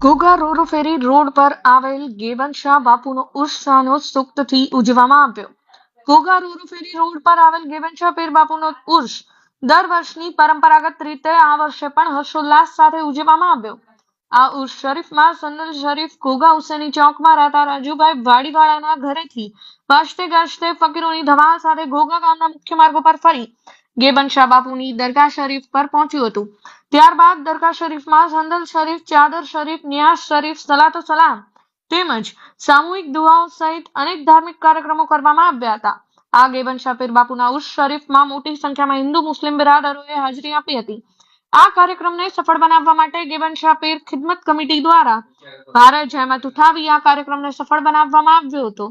ઘોઘા રોરો ફેરી road પર આવેલ ગેવનશાહ બાપુનો ઉત્સાહનો સુક્તથી ઉજવવામાં આવ્યો. ઘોઘા રોરો ફેરી રોડ પર આવેલ ગેવનશાહ પીર બાપુનો ઉર્ષ દર વર્ષની પરંપરાગત રીતે આ વર્ષે પણ હર્ષોલ્લાસ સાથે ઉજવવામાં આવ્યો. આ ઉર્ષ શરીફમાં સન્નલ શરીફ ઘોઘા હુસેની ચોકમાં રહેતા રાજુભાઈ વાડીવાળાના ઘરેથી વાજતે ગાજતે ફકીરોની ધમાલ સાથે ઘોઘા ગામના મુખ્ય માર્ગો પર ફરી ગેબન શાહ બાપુની દરગાહ શરીફ પર પહોંચ્યું હતું. ત્યારબાદ દરગાહ શરીફમાં સંદલ શરીફ, ચાદર શરીફ, ન્યાસ શરીફ, સલાતો સલામ તેમજ સામૂહિક દુઆઓ સહિત અનેક ધાર્મિક કાર્યક્રમો કરવામાં આવ્યા હતા. આ ગેબન શાહ પીર બાપુના ઉર્ષ શરીફમાં મોટી સંખ્યામાં હિન્દુ, મુસ્લિમ બિરાદરોએ હાજરી આપી હતી. આ કાર્યક્રમને સફળ બનાવવા માટે ગેબન શાહ પીર ખિદમત કમિટી દ્વારા ભારત જહેમત ઉઠાવી આ કાર્યક્રમને સફળ બનાવવામાં આવ્યો હતો.